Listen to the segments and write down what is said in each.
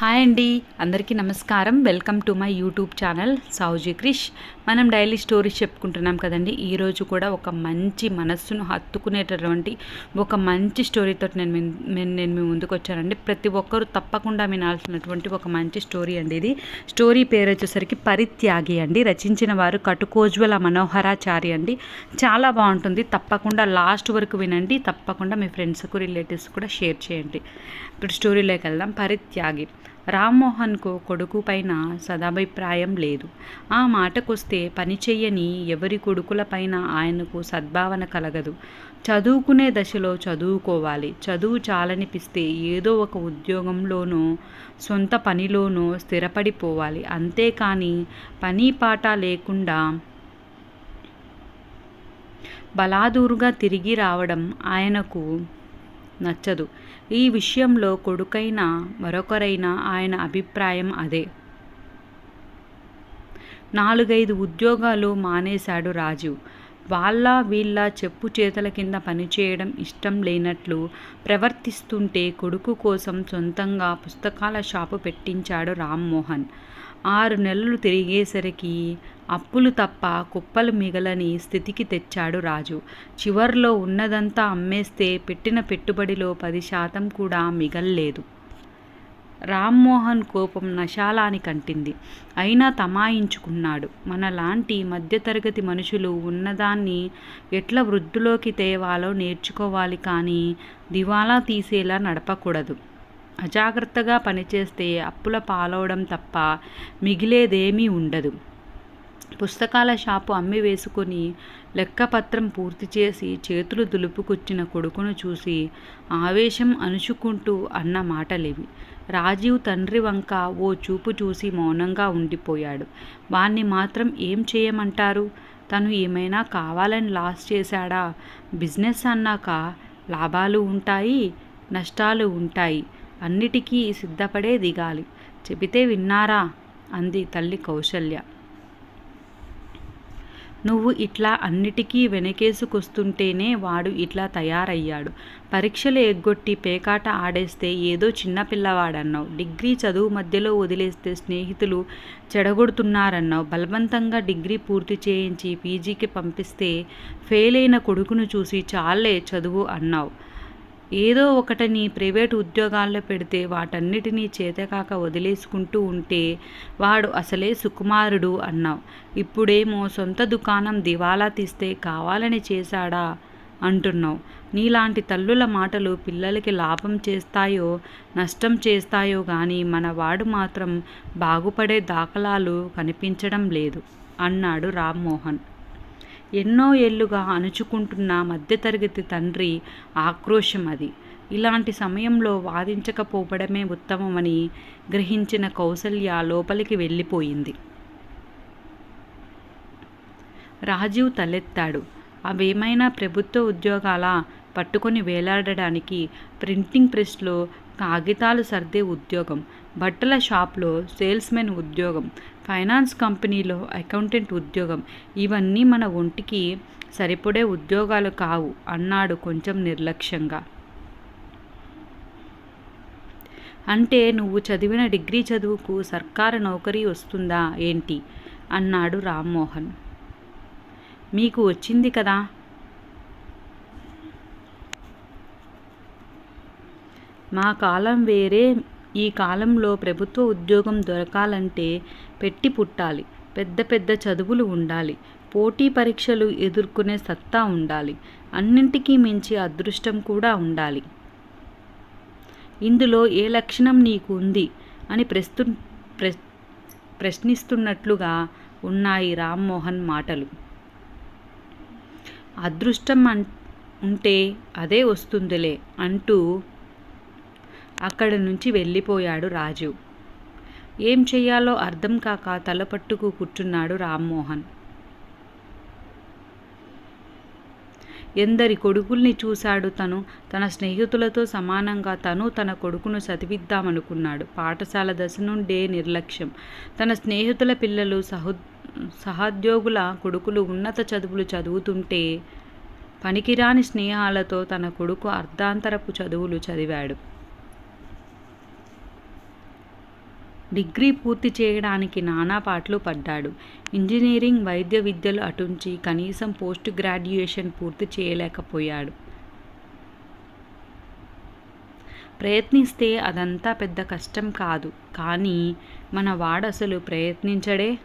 Hi అండి అందరికీ నమస్కారం. Welcome to my YouTube channel Sowji Krish. మనం డైలీ స్టోరీస్ చెప్పుకుంటున్నాం కదండి. ఈరోజు కూడా ఒక మంచి మనస్సును హత్తుకునేటటువంటి ఒక మంచి స్టోరీతో నేను నేను నేను మీ ముందుకు వచ్చానండి. ప్రతి ఒక్కరూ తప్పకుండా వినాల్సినటువంటి ఒక మంచి స్టోరీ అండి ఇది. స్టోరీ పేరు వచ్చేసరికి పరిత్యాగి అండి. రచించిన వారు కటుకోజ్వల మనోహరాచారి అండి. చాలా బాగుంటుంది. తప్పకుండా లాస్ట్ వరకు వినండి. తప్పకుండా మీ ఫ్రెండ్స్కు రిలేటివ్స్ కూడా షేర్ చేయండి. ఇప్పుడు స్టోరీలోకి వెళ్దాం. పరిత్యాగి. రామ్మోహన్కు కొడుకు పైన సదాభిప్రాయం లేదు. ఆ మాటకొస్తే పని చెయ్యని ఎవరి కొడుకుల పైన ఆయనకు సద్భావన కలగదు. చదువుకునే దశలో చదువుకోవాలి. చదువు చాలనిపిస్తే ఏదో ఒక ఉద్యోగంలోనో సొంత పనిలోనో స్థిరపడిపోవాలి. అంతేకాని పని పాట లేకుండా బలాదూరుగా తిరిగి రావడం ఆయనకు నచ్చదు. ఈ విషయంలో కొడుకైనా మరొకరైనా ఆయన అభిప్రాయం అదే. నాలుగైదు ఉద్యోగాలు మానేశాడు రాజు. వాళ్ళ వీళ్ళ చెప్పు చేతల కింద పనిచేయడం ఇష్టం లేనట్లు ప్రవర్తిస్తుంటే కొడుకు కోసం సొంతంగా పుస్తకాల షాపు పెట్టించాడు రామ్మోహన్ ఆరు నెలలు తిరిగేసరికి అప్పులు తప్ప కుప్పలు మిగలని స్థితికి తెచ్చాడు రాజు. చివర్లో ఉన్నదంతా అమ్మేస్తే పెట్టిన పెట్టుబడిలో పది శాతం కూడా మిగల్లేదు. రామ్మోహన్ కోపం నశాలాని కంటింది. అయినా తమాయించుకున్నాడు. మనలాంటి మధ్యతరగతి మనుషులు ఉన్నదాన్ని ఎట్లా వృద్ధిలోకి తేవాలో నేర్చుకోవాలి కానీ దివాలా తీసేలా నడపకూడదు. అజాగ్రత్తగా పనిచేస్తే అప్పుల పాలవడం తప్ప మిగిలేదేమీ ఉండదు. పుస్తకాల షాపు అమ్మి వేసుకొని లెక్కపత్రం పూర్తి చేసి చేతులు దులుపుకొచ్చిన కొడుకును చూసి ఆవేశం అణుచుకుంటూ అన్న మాటలేవి. రాజీవ్ తండ్రి వంక ఓ చూపు చూసి మౌనంగా ఉండిపోయాడు. వాణ్ణి మాత్రం ఏం చేయమంటారు? తను ఏమైనా కావాలని లాస్ చేశాడా? బిజినెస్ అన్నాక లాభాలు ఉంటాయి నష్టాలు ఉంటాయి అన్నిటికీ సిద్ధపడే దిగాలి. చెబితే విన్నారా? అంది తల్లి కౌశల్య. నువ్వు ఇట్లా అన్నిటికీ వెనకేసుకొస్తుంటేనే వాడు ఇట్లా తయారయ్యాడు. పరీక్షలు ఎగ్గొట్టి పేకాట ఆడేస్తే ఏదో చిన్నపిల్లవాడన్నావు డిగ్రీ చదువు మధ్యలో వదిలేస్తే స్నేహితులు చెడగొడుతున్నారన్నావు. బలవంతంగా డిగ్రీ పూర్తి చేయించి పీజీకి పంపిస్తే ఫెయిల్ అయిన కొడుకును చూసి చాలే చదువు అన్నావు. ఏదో ఒకటని ప్రైవేట్ ఉద్యోగాల్లో పెడితే వాటన్నిటినీ చేతకాక వదిలేసుకుంటూ ఉంటే వాడు అసలే సుకుమారుడు అన్నావు. ఇప్పుడేమో సొంత దుకాణం దివాలా తీస్తే కావాలని చేశాడా అంటున్నావు. నీలాంటి తల్లుల మాటలు పిల్లలకి లాభం చేస్తాయో నష్టం చేస్తాయో కానీ మన వాడు మాత్రం బాగుపడే దాఖలాలు కనిపించడం లేదు అన్నాడు రామ్మోహన్. ఎన్నో ఏళ్ళుగా అణుచుకుంటున్న మధ్యతరగతి తండ్రి ఆక్రోశం అది. ఇలాంటి సమయంలో వాదించకపోవడమే ఉత్తమమని గ్రహించిన కౌసల్య లోపలికి వెళ్ళిపోయింది. రాజీవ్ తలెత్తాడు. అవేమైనా ప్రభుత్వ ఉద్యోగాల పట్టుకొని వేలాడడానికి ప్రింటింగ్ ప్రెస్లో కాగితాలు సర్దే ఉద్యోగం బట్టల షాప్లో సేల్స్మెన్ ఉద్యోగం ఫైనాన్స్ కంపెనీలో అకౌంటెంట్ ఉద్యోగం. ఇవన్నీ మన ఒంటికి సరిపడే ఉద్యోగాలు కావు అన్నాడు కొంచెం నిర్లక్ష్యంగా. అంటే నువ్వు చదివిన డిగ్రీ చదువుకు సర్కారు నౌకరీ వస్తుందా ఏంటి? అన్నాడు రామ్మోహన్. మీకు వచ్చింది కదా? మా కాలం వేరే ఈ కాలంలో ప్రభుత్వ ఉద్యోగం దొరకాలంటే పెట్టి పుట్టాలి పెద్ద పెద్ద చదువులు ఉండాలి పోటీ పరీక్షలు ఎదుర్కొనే సత్తా ఉండాలి అన్నింటికీ మించి అదృష్టం కూడా ఉండాలి. ఇందులో ఏ లక్షణం నీకు ఉంది అని ప్రస్తు ప్రశ్నిస్తున్నట్లుగా ఉన్నాయి రామ్మోహన్ మాటలు. అదృష్టం అన్ ఉంటే అదే వస్తుందిలే అంటూ అక్కడి నుంచి వెళ్ళిపోయాడు రాజు. ఏం చెయ్యాలో అర్థం కాక తలపట్టుకు కూర్చున్నాడు రామ్మోహన్. ఎందరి కొడుకుల్ని చూశాడు తను. తన స్నేహితులతో సమానంగా తను తన కొడుకును చదివిద్దామనుకున్నాడు. పాఠశాల దశ నుండే నిర్లక్ష్యం. తన స్నేహితుల పిల్లలు సహో సహోద్యోగుల కొడుకులు ఉన్నత చదువులు చదువుతుంటే పనికిరాని స్నేహాలతో తన కొడుకు అర్ధాంతరపు చదువులు చదివాడు. డిగ్రీ పూర్తి చేయడానికి నానా పాటలు పడ్డాడు. ఇంజనీరింగ్ వైద్య విద్యలు అటుంచి కనీసం పోస్ట్ గ్రాడ్యుయేషన్ పూర్తి చేయలేకపోయాడు. ప్రయత్నిస్తే అదంతా పెద్ద కష్టం కాదు. కానీ మన వాడసలు ప్రయత్నించడే?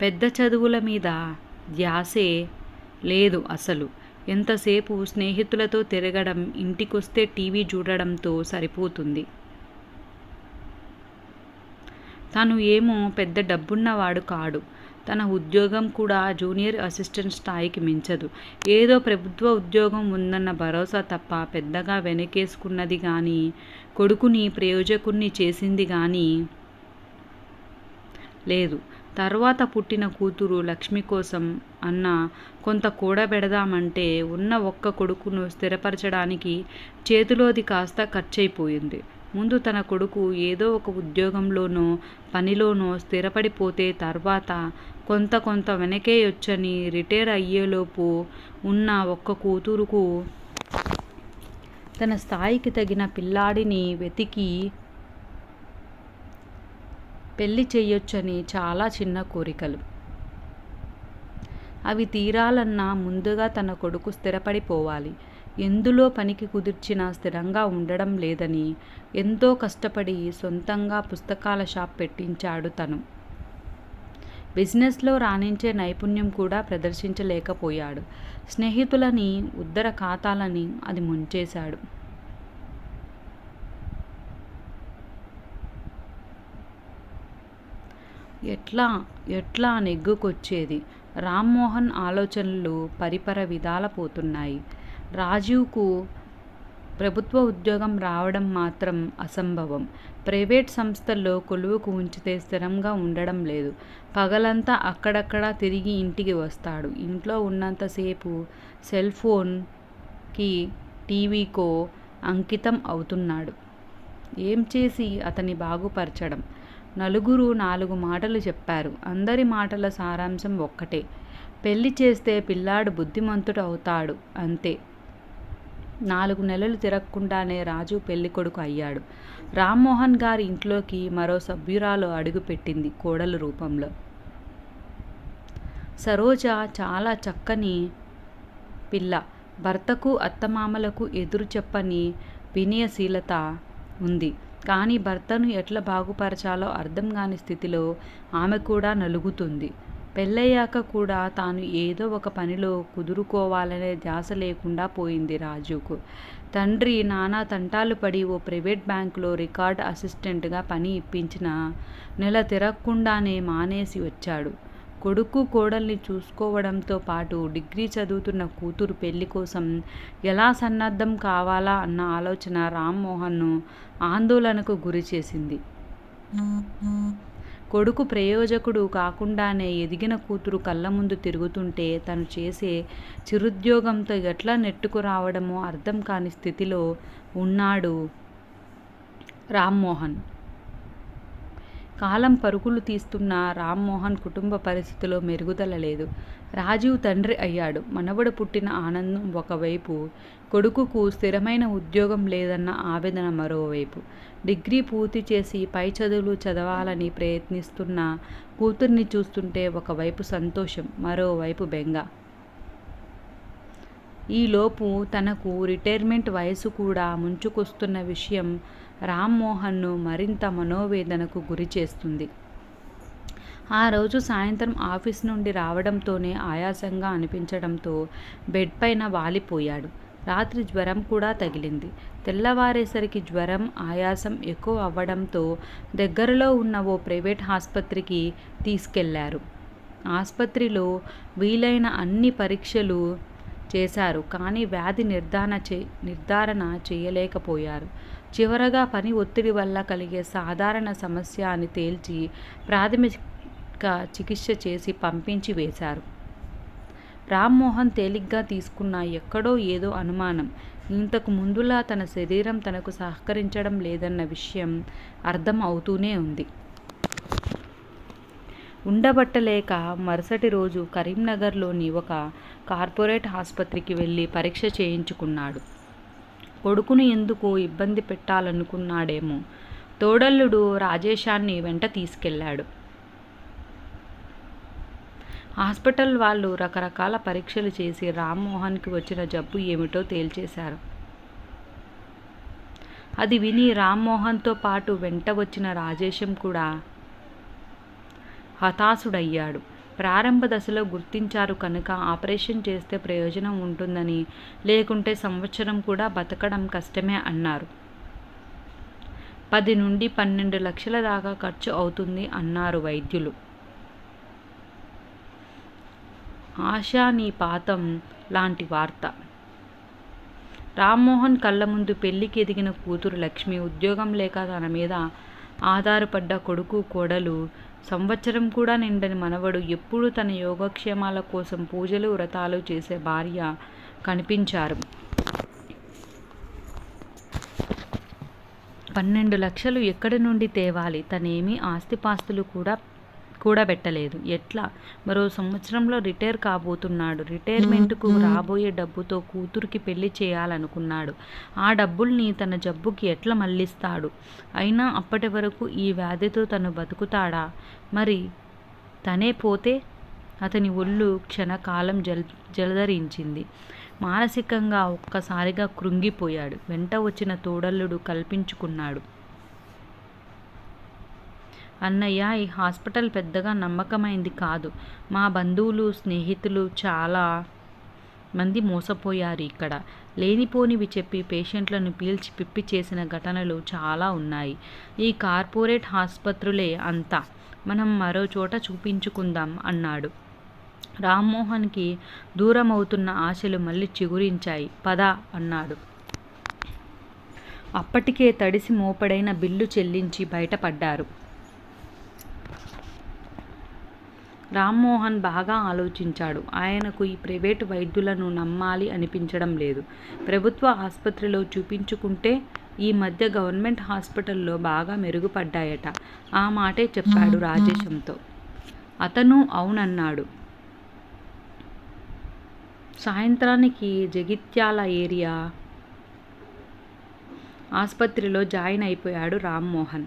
పెద్ద చదువుల మీద ధ్యాసే లేదు అసలు. ఎంతసేపు స్నేహితులతో తిరగడం ఇంటికొస్తే టీవీ చూడడంతో సరిపోతుంది. తను ఏమో పెద్ద డబ్బున్నవాడు కాడు. తన ఉద్యోగం కూడా జూనియర్ అసిస్టెంట్ స్థాయికి మించదు. ఏదో ప్రభుత్వ ఉద్యోగం ఉందన్న భరోసా తప్ప పెద్దగా వెనకేసుకున్నది కానీ కొడుకుని ప్రయోజకుణ్ణి చేసింది కానీ లేదు. తర్వాత పుట్టిన కూతురు లక్ష్మి కోసం అన్న కొంత కూడబెడదామంటే ఉన్న ఒక్క కొడుకును స్థిరపరచడానికి చేతిలోది కాస్త ఖర్చయిపోయింది ముందు తన కొడుకు ఏదో ఒక ఉద్యోగంలోనో పనిలోనో స్థిరపడిపోతే తర్వాత కొంత కొంత వెనకేయొచ్చని రిటైర్ అయ్యేలోపు ఉన్న ఒక్క కూతురుకు తన స్థాయికి తగిన పిల్లాడిని వెతికి పెళ్ళి చేయొచ్చని చాలా చిన్న కోరికలు. అవి తీరాలన్నా ముందుగా తన కొడుకు స్థిరపడిపోవాలి. ఎందులో పనికి కుదిర్చినా స్థిరంగా ఉండడం లేదని ఎంతో కష్టపడి సొంతంగా పుస్తకాల షాప్ పెట్టించాడు తను. బిజినెస్లో రాణించే నైపుణ్యం కూడా ప్రదర్శించలేకపోయాడు. స్నేహితులని ఉద్దర ఖాతాలని అది ముంచేశాడు. ఎట్లా ఎట్లా నెగ్గుకొచ్చేది? రామ్మోహన్ ఆలోచనలు పరిపర విధాల పోతున్నాయి. రాజీవ్కు ప్రభుత్వ ఉద్యోగం రావడం మాత్రం అసంభవం. ప్రైవేట్ సంస్థల్లో కొలువుకు ఉంచితే స్థిరంగా ఉండడం లేదు. పగలంతా అక్కడక్కడ తిరిగి ఇంటికి వస్తాడు. ఇంట్లో ఉన్నంతసేపు సెల్ ఫోన్కి టీవీకో అంకితం అవుతున్నాడు. ఏం చేసి అతని బాగుపరచడం? నలుగురు నాలుగు మాటలు చెప్పారు. అందరి మాటల సారాంశం ఒక్కటే. పెళ్ళి చేస్తే పిల్లాడు బుద్ధిమంతుడు అవుతాడు. అంతే. నాలుగు నెలలు తిరగకుండానే రాజు పెళ్ళి కొడుకు అయ్యాడు. రామ్మోహన్ గారి ఇంట్లోకి మరో సభ్యురాలు అడుగుపెట్టింది కోడల రూపంలో. సరోజ చాలా చక్కని పిల్ల. భర్తకు అత్తమామలకు ఎదురు చెప్పని వినయశీలత ఉంది. కానీ భర్తను ఎట్లా బాగుపరచాలో అర్థం కాని స్థితిలో ఆమె కూడా నలుగుతుంది. పెళ్ళయ్యాక కూడా తాను ఏదో ఒక పనిలో కుదురుకోవాలనే ధ్యాస లేకుండా పోయింది రాజుకు. తండ్రి నానా తంటాలు పడి ఓ ప్రైవేట్ బ్యాంకులో రికార్డ్ అసిస్టెంట్గా పని ఇప్పించిన నెల తిరగకుండానే మానేసి వచ్చాడు. కొడుకు కోడల్ని చూసుకోవడంతో పాటు డిగ్రీ చదువుతున్న కూతురు పెళ్ళి కోసం ఎలా సన్నద్ధం కావాలా అన్న ఆలోచన రామ్మోహన్ను ఆందోళనకు గురి చేసింది. కొడుకు ప్రయోజకుడు కాకుండానే ఎదిగిన కూతురు కళ్ళ ముందు తిరుగుతుంటే తను చేసే చిరుద్యోగంతో ఎట్లా నెట్టుకు రావడమో అర్థం కాని స్థితిలో ఉన్నాడు రామ్మోహన్. కాలం పరుగులు తీస్తున్న రామ్మోహన్ కుటుంబ పరిస్థితిలో మెరుగుదల లేదు. రాజీవ్ తండ్రి అయ్యాడు. మనవడు పుట్టిన ఆనందం ఒకవైపు కొడుకుకు స్థిరమైన ఉద్యోగం లేదన్న ఆవేదన మరోవైపు. డిగ్రీ పూర్తి చేసి పై చదువులు చదవాలని ప్రయత్నిస్తున్న కూతుర్ని చూస్తుంటే ఒకవైపు సంతోషం మరోవైపు బెంగ. ఈలోపు తనకు రిటైర్మెంట్ వయసు కూడా ముంచుకొస్తున్న విషయం రామ్మోహన్ను మరింత మనోవేదనకు గురి చేస్తుంది. ఆ రోజు సాయంత్రం ఆఫీస్ నుండి రావడంతోనే ఆయాసంగా అనిపించడంతో బెడ్ పైన వాలిపోయాడు. రాత్రి జ్వరం కూడా తగిలింది. తెల్లవారేసరికి జ్వరం ఆయాసం ఎక్కువ అవ్వడంతో దగ్గరలో ఉన్న ఓ ప్రైవేట్ ఆసుపత్రికి తీసుకెళ్ళారు. ఆసుపత్రిలో వీలైన అన్ని పరీక్షలు చేశారు కానీ వ్యాధి నిర్ధారణ చే నిర్ధారణ చేయలేకపోయారు. చివరగా పని ఒత్తిడి వల్ల కలిగే సాధారణ సమస్య అని తేల్చి ప్రాథమిక చికిత్స చేసి పంపించి వేశారు. రామ్మోహన్ తేలిగ్గా తీసుకున్న ఎక్కడో ఏదో అనుమానం ఇంతకు ముందులా తన శరీరం తనకు సహకరించడం లేదన్న విషయం అర్థం అవుతూనే ఉంది. ఉండబట్టలేక మరుసటి రోజు కరీంనగర్లోని ఒక కార్పొరేట్ ఆసుపత్రికి వెళ్ళి పరీక్ష చేయించుకున్నాడు. కొడుకును ఎందుకు ఇబ్బంది పెట్టాలనుకున్నాడేమో. తోడల్లుడు రాజేశాన్ని వెంట తీసుకెళ్ళాడు. హాస్పిటల్ వాళ్ళు రకరకాల పరీక్షలు చేసి రామ్మోహన్కి వచ్చిన జబ్బు ఏమిటో తేల్చేశారు. అది విని రామ్మోహన్తో పాటు వెంట వచ్చిన రాజేశం కూడా హతాశుడయ్యాడు. ప్రారంభ దశలో గుర్తించారు కనుక ఆపరేషన్ చేస్తే ప్రయోజనం ఉంటుందని లేకుంటే సంవత్సరం కూడా బతకడం కష్టమే అన్నారు. పది నుండి పన్నెండు లక్షల దాకా ఖర్చు అవుతుంది అన్నారు వైద్యులు. ఆశానీపాతం లాంటి వార్త. రామ్మోహన్ కళ్ళ ముందు పెళ్ళికి ఎదిగిన కూతురు లక్ష్మి ఉద్యోగం లేక తన మీద ఆధారపడ్డ కొడుకు కోడలు సంవత్సరం కూడా నిండని మనవడు ఎప్పుడూ తన యోగక్షేమాల కోసం పూజలు వ్రతాలు చేసే భార్య కనిపించారు. పన్నెండు లక్షలు ఎక్కడి నుండి తేవాలి? తనేమి ఆస్తిపాస్తులు కూడా కూడబెట్టలేదు ఎట్లా? మరో సంవత్సరంలో రిటైర్ కాబోతున్నాడు. రిటైర్మెంట్కు రాబోయే డబ్బుతో కూతురికి పెళ్ళి చేయాలనుకున్నాడు. ఆ డబ్బుల్ని తన జబ్బుకి ఎట్లా మళ్ళిస్తాడు? అయినా అప్పటి వరకు ఈ వ్యాధితో తను బతుకుతాడా? మరి తనే పోతే అతని ఒళ్ళు క్షణకాలం జల్ జలధరించింది. మానసికంగా ఒక్కసారిగా కృంగిపోయాడు. వెంట వచ్చిన తోడల్లుడు కల్పించుకున్నాడు. అన్నయ్య ఈ హాస్పిటల్ పెద్దగా నమ్మకమైంది కాదు. మా బంధువులు స్నేహితులు చాలా మంది మోసపోయారు ఇక్కడ. లేనిపోనివి చెప్పి పేషెంట్లను పీల్చి పిప్పి చేసిన ఘటనలు చాలా ఉన్నాయి. ఈ కార్పొరేట్ ఆసుపత్రులే అంతా. మనం మరో చోట చూపించుకుందాం అన్నాడు. రామ్మోహన్కి దూరం అవుతున్న ఆశలు మళ్ళీ చిగురించాయి. పద అన్నాడు. అప్పటికే తడిసి మోపడైన బిల్లు చెల్లించి బయటపడ్డారు. రామ్మోహన్ బాగా ఆలోచించాడు. ఆయనకు ఈ ప్రైవేటు వైద్యులను నమ్మాలి అనిపించడం లేదు. ప్రభుత్వ ఆసుపత్రిలో చూపించుకుంటే ఈ మధ్య గవర్నమెంట్ హాస్పిటల్లో బాగా మెరుగుపడ్డాయట. ఆ మాటే చెప్పాడు రాజేశంతో. అతను అవునన్నాడు. సాయంత్రానికి జగిత్యాల ఏరియా ఆసుపత్రిలో జాయిన్ అయిపోయాడు రామ్మోహన్.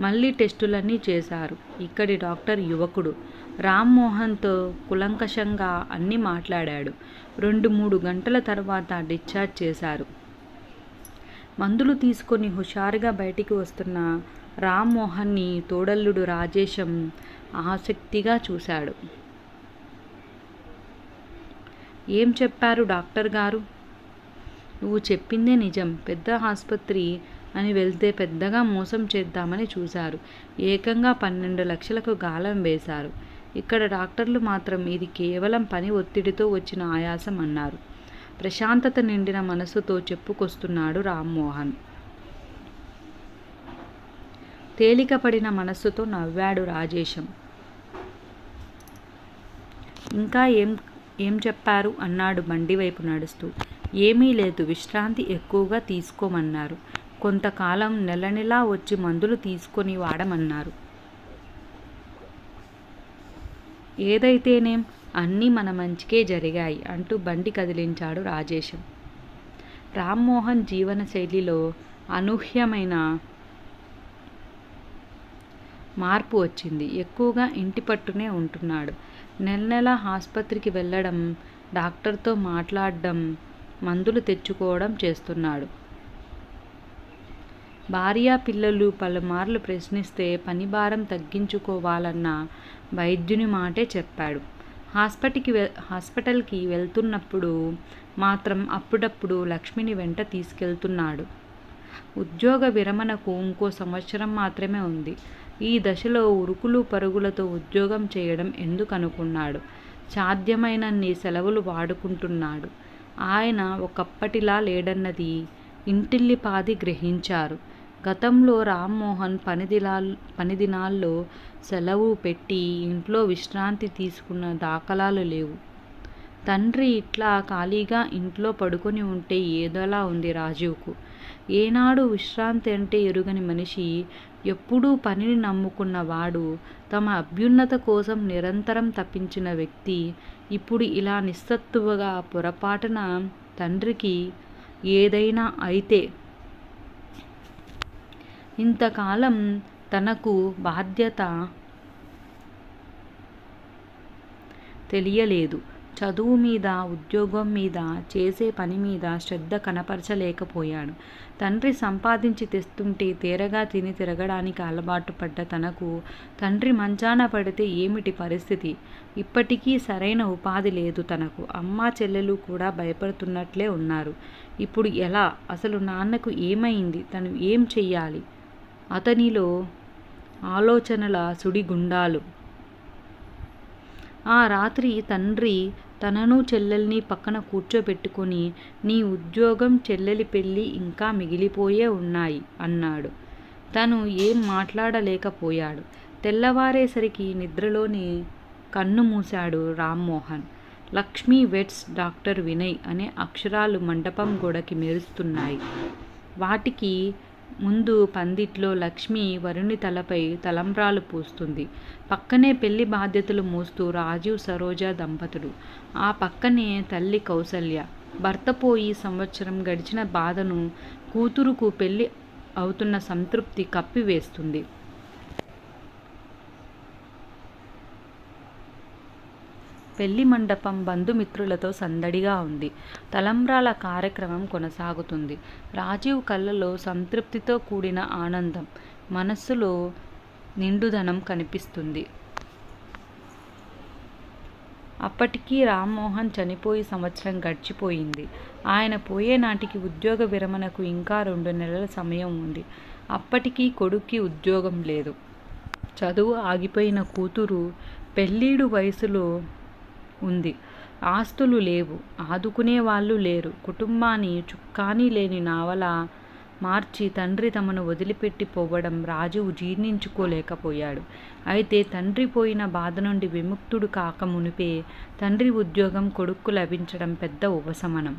మళ్ళీ టెస్టులన్నీ చేశారు. ఇక్కడి డాక్టర్ యువకుడు. రామ్మోహన్తో కులంకషంగా అన్నీ మాట్లాడాడు. రెండు మూడు గంటల తర్వాత డిశ్చార్జ్ చేశారు. మందులు తీసుకొని హుషారుగా బయటికి వస్తున్న రామ్మోహన్ని తోడల్లుడు రాజేశం ఆసక్తిగా చూశాడు. ఏం చెప్పారు డాక్టర్ గారు? నువ్వు చెప్పిందే నిజం. పెద్ద ఆసుపత్రి అని వెళ్తే పెద్దగా మోసం చేద్దామని చూశారు. ఏకంగా పన్నెండు లక్షలకు గాలం వేశారు. ఇక్కడ డాక్టర్లు మాత్రం ఇది కేవలం పని ఒత్తిడితో వచ్చిన ఆయాసం అన్నారు. ప్రశాంతత నిండిన మనసుతో చెప్పుకొస్తున్నాడు రామ్మోహన్. తేలికపడిన మనస్సుతో నవ్వాడు రాజేశం. ఇంకా ఏం ఏం చెప్పారు? అన్నాడు బండి వైపు నడుస్తూ. ఏమీ లేదు విశ్రాంతి ఎక్కువగా తీసుకోమన్నారు. కొంతకాలం నెల నెలా వచ్చి మందులు తీసుకొని వాడమన్నారు. ఏదైతేనేం అన్నీ మన మంచికే జరిగాయి అంటూ బండి కదిలించాడు రాజేశం. రామ్మోహన్ జీవన శైలిలో అనూహ్యమైన మార్పు వచ్చింది. ఎక్కువగా ఇంటి పట్టునే ఉంటున్నాడు. నెల నెల ఆసుపత్రికి వెళ్ళడం డాక్టర్తో మాట్లాడడం మందులు తెచ్చుకోవడం చేస్తున్నాడు. భార్య పిల్లలు పలుమార్లు ప్రశ్నిస్తే పని భారం తగ్గించుకోవాలన్న వైద్యుని మాటే చెప్పాడు. హాస్పిటల్కి వె హాస్పిటల్కి వెళ్తున్నప్పుడు మాత్రం అప్పుడప్పుడు లక్ష్మిని వెంట తీసుకెళ్తున్నాడు. ఉద్యోగ విరమణకు ఇంకో సంవత్సరం మాత్రమే ఉంది. ఈ దశలో ఉరుకులు పరుగులతో ఉద్యోగం చేయడం ఎందుకనుకున్నాడు? సాధ్యమైనన్ని సెలవులు వాడుకుంటున్నాడు. ఆయన ఒకప్పటిలా లేడన్నది ఇంటిల్లిపాది గ్రహించారు. గతంలో రామ్మోహన్ పనిదిలా పనిదినాల్లో సెలవు పెట్టి ఇంట్లో విశ్రాంతి తీసుకున్న దాఖలాలు లేవు. తండ్రి ఇట్లా ఖాళీగా ఇంట్లో పడుకొని ఉంటే ఏదోలా ఉంది రాజీవ్కు. ఏనాడు విశ్రాంతి అంటే ఎరుగని మనిషి ఎప్పుడూ పనిని నమ్ముకున్న వాడు తమ అభ్యున్నత కోసం నిరంతరం తప్పించిన వ్యక్తి ఇప్పుడు ఇలా నిస్సత్తువగా పొరపాటున తండ్రికి ఏదైనా అయితే ఇంతకాలం తనకు బాధ్యత తెలియలేదు. చదువు మీద ఉద్యోగం మీద చేసే పని మీద శ్రద్ధ కనపరచలేకపోయాడు. తండ్రి సంపాదించి తెస్తుంటే తేరగా తిని తిరగడానికి అలవాటు పడ్డ తనకు తండ్రి మంచాన పడితే ఏమిటి పరిస్థితి? ఇప్పటికీ సరైన ఉపాధి లేదు తనకు. అమ్మ చెల్లెలు కూడా భయపడుతున్నట్లే ఉన్నారు. ఇప్పుడు ఎలా? అసలు నాన్నకు ఏమైంది? తను ఏం చెయ్యాలి? అతనిలో ఆలోచనల సుడిగుండాలు. ఆ రాత్రి తండ్రి తనను చెల్లెల్ని పక్కన కూర్చోబెట్టుకొని నీ ఉద్యోగం చెల్లెలి పెళ్ళి ఇంకా మిగిలిపోయే ఉన్నాయి అన్నాడు. తను ఏం మాట్లాడలేకపోయాడు. తెల్లవారేసరికి నిద్రలోనే కన్ను మూశాడు రామ్మోహన్. లక్ష్మీ వెట్స్ డాక్టర్ వినయ్ అనే అక్షరాలు మండపం గోడకి మెరుస్తున్నాయి. వాటికి ముందు పందిట్లో లక్ష్మి వరుణి తలపై తలంబ్రాలు పూస్తుంది. పక్కనే పెళ్ళి బాధ్యతలు మోస్తూ రాజీవ్ సరోజ దంపతులు ఆ పక్కనే తల్లి కౌసల్య. భర్త పోయి సంవత్సరం గడిచిన బాధను కూతురుకు పెళ్ళి అవుతున్న సంతృప్తి కప్పివేస్తుంది. పెళ్ళి మండపం బంధుమిత్రులతో సందడిగా ఉంది. తలంబ్రాల కార్యక్రమం కొనసాగుతుంది. రాజీవ్ కళ్ళలో సంతృప్తితో కూడిన ఆనందం. మనస్సులో నిండుదనం కనిపిస్తుంది. అప్పటికీ రామ్మోహన్ చనిపోయి సంవత్సరం గడిచిపోయింది. ఆయన పోయే నాటికి ఉద్యోగ విరమణకు ఇంకా రెండు నెలల సమయం ఉంది. అప్పటికీ కొడుక్కి ఉద్యోగం లేదు. చదువు ఆగిపోయిన కూతురు పెళ్ళీడు వయసులో ఉంది. ఆస్తులు లేవు. ఆదుకునే వాళ్ళు లేరు. కుటుంబాన్ని చుక్కాని లేని నావల మార్చి తండ్రి తమను వదిలిపెట్టి పోవడం రాజువు జీర్ణించుకోలేకపోయాడు. అయితే తండ్రి పోయిన బాధ నుండి విముక్తుడు కాక మునిపే తండ్రి ఉద్యోగం కొడుక్కు లభించడం పెద్ద ఉపశమనం.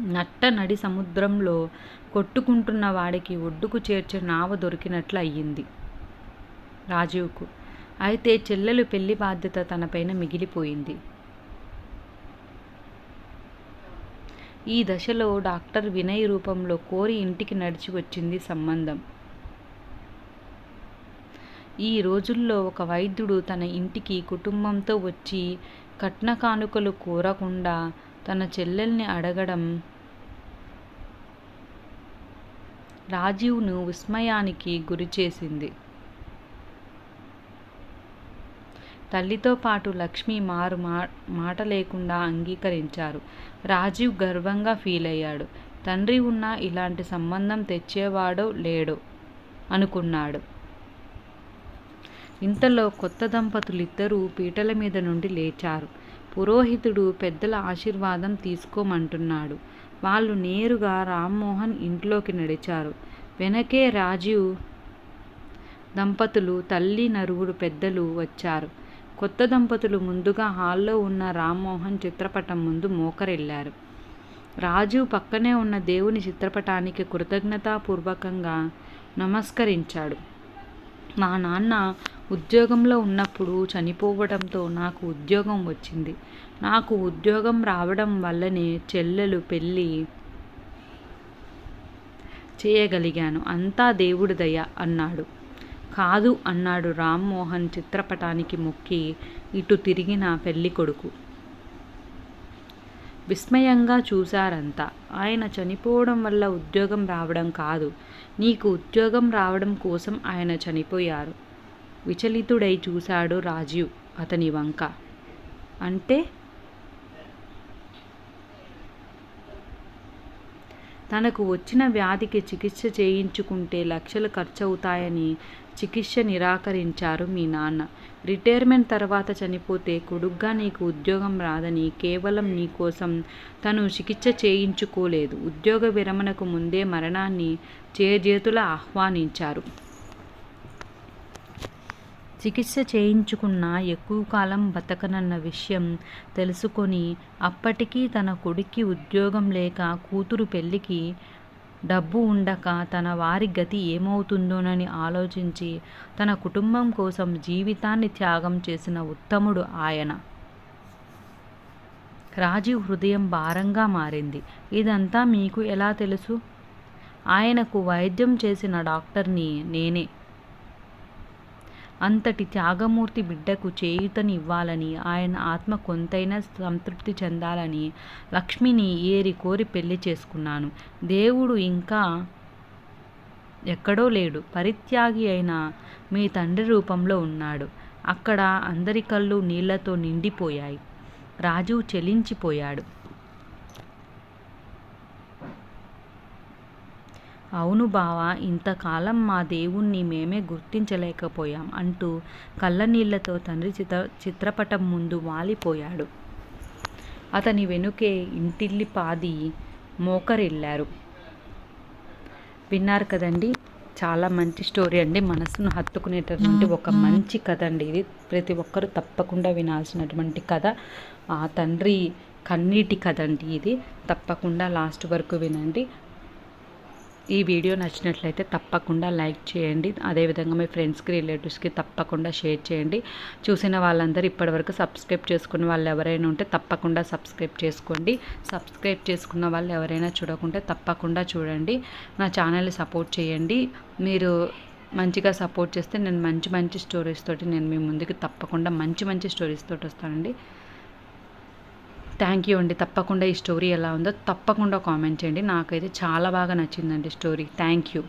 నట్ట నడి సముద్రంలో కొట్టుకుంటున్న వాడికి ఒడ్డుకు చేర్చే నావ దొరికినట్లు అయ్యింది. రాజీవ్కు అయితే చెల్లెలు పెళ్ళి బాధ్యత తనపైన మిగిలిపోయింది. ఈ దశలో డాక్టర్ వినయ్ రూపంలో కోరి ఇంటికి నడిచి వచ్చింది సంబంధం. ఈ రోజుల్లో ఒక వైద్యుడు తన ఇంటికి కుటుంబంతో వచ్చి కట్న కానుకలు కోరకుండా తన చెల్లెల్ని అడగడం రాజీవ్ను విస్మయానికి గురిచేసింది. తల్లితో పాటు లక్ష్మి మారు మా మాట లేకుండా అంగీకరించారు. రాజీవ్ గర్వంగా ఫీల్ అయ్యాడు. తండ్రి ఉన్న ఇలాంటి సంబంధం తెచ్చేవాడో లేడో అనుకున్నాడు. ఇంతలో కొత్త దంపతులిద్దరూ పీటల మీద నుండి లేచారు. పురోహితుడు పెద్దల ఆశీర్వాదం తీసుకోమంటున్నాడు. వాళ్ళు నేరుగా రామ్మోహన్ ఇంట్లోకి నడిచారు. వెనకే రాజీవ్ దంపతులు తల్లి నరుగుడు పెద్దలు వచ్చారు. కొత్త దంపతులు ముందుగా హాల్లో ఉన్న రామ్మోహన్ చిత్రపటం ముందు మోకరిల్లారు. రాజు పక్కనే ఉన్న దేవుని చిత్రపటానికి కృతజ్ఞతాపూర్వకంగా నమస్కరించాడు. మా నాన్న ఉద్యోగంలో ఉన్నప్పుడు చనిపోవడంతో నాకు ఉద్యోగం వచ్చింది. నాకు ఉద్యోగం రావడం వల్లనే చెల్లెలు పెళ్ళి చేయగలిగాను. అంతా దేవుడి దయ అన్నాడు. కాదు అన్నాడు రామ్మోహన్ చిత్రపటానికి మొక్కి ఇటు తిరిగిన పెళ్ళి కొడుకు. విస్మయంగా చూశారంతా. ఆయన చనిపోవడం వల్ల ఉద్యోగం రావడం కాదు. నీకు ఉద్యోగం రావడం కోసం ఆయన చనిపోయారు. విచలితుడై చూశాడు రాజీవ్ అతని వంక. అంటే? తనకు వచ్చిన వ్యాధికి చికిత్స చేయించుకుంటే లక్షలు ఖర్చవుతాయని చికిత్స నిరాకరించారు మీ నాన్న. రిటైర్మెంట్ తర్వాత చనిపోతే కొడుగ్గా నీకు ఉద్యోగం రాదని కేవలం నీకోసం తను చికిత్స చేయించుకోలేదు. ఉద్యోగ విరమణకు ముందే మరణాన్ని చేజేతుల ఆహ్వానించారు. చికిత్స చేయించుకున్న ఎక్కువ కాలం బతకనన్న విషయం తెలుసుకొని అప్పటికీ తన కొడుక్కి ఉద్యోగం లేక కూతురు పెళ్ళికి డబ్బు ఉండక తన వారి గతి ఏమవుతుందోనని ఆలోచించి తన కుటుంబం కోసం జీవితాన్ని త్యాగం చేసిన ఉత్తముడు ఆయన. రాజీవ్ హృదయం భారంగా మారింది. ఇదంతా మీకు ఎలా తెలుసు? ఆయనకు వైద్యం చేసిన డాక్టర్ని నేనే అంతటి త్యాగమూర్తి బిడ్డకు చేయుతనివ్వాలని ఆయన ఆత్మ కొంతైనా సంతృప్తి చెందాలని లక్ష్మిని ఏరి కోరి పెళ్ళి చేసుకున్నాను. దేవుడు ఇంకా ఎక్కడో లేడు. పరిత్యాగి అయిన మీ తండ్రి రూపంలో ఉన్నాడు. అక్కడ అందరి కళ్ళు నీళ్ళతో నిండిపోయాయి. రాజు చెలించిపోయాడు. అవును బావా ఇంతకాలం మా దేవుణ్ణి మేమే గుర్తించలేకపోయాం అంటూ కళ్ళనీళ్ళతో తండ్రి చిత్ర చిత్రపటం ముందు వాలిపోయాడు. అతని వెనుకే ఇంటిల్లి పాది మోకరిల్లారు. విన్నారు కదండి చాలా మంచి స్టోరీ అండి. మనసును హత్తుకునేటటువంటి ఒక మంచి కథ అండి ఇది. ప్రతి ఒక్కరూ తప్పకుండా వినాల్సినటువంటి కథ. ఆ తండ్రి కన్నీటి కథ అండి ఇది. తప్పకుండా లాస్ట్ వరకు వినండి. ఈ వీడియో నచ్చినట్లయితే తప్పకుండా లైక్ చేయండి. అదేవిధంగా మీ ఫ్రెండ్స్కి రిలేటివ్స్కి తప్పకుండా షేర్ చేయండి. చూసిన వాళ్ళందరూ ఇప్పటివరకు సబ్స్క్రైబ్ చేసుకున్న వాళ్ళు ఎవరైనా ఉంటే తప్పకుండా సబ్స్క్రైబ్ చేసుకోండి. సబ్స్క్రైబ్ చేసుకున్న వాళ్ళు ఎవరైనా చూడకుంటే తప్పకుండా చూడండి. నా ఛానల్ని సపోర్ట్ చేయండి. మీరు మంచిగా సపోర్ట్ చేస్తే నేను మంచి మంచి స్టోరీస్ తోటి నేను మీ ముందుకు తప్పకుండా మంచి మంచి స్టోరీస్ తోటి వస్తానండి. థ్యాంక్ యూ అండి. తప్పకుండా ఈ స్టోరీ ఎలా ఉందో తప్పకుండా కామెంట్ చేయండి. నాకైతే చాలా బాగా నచ్చిందండి స్టోరీ. Thank you.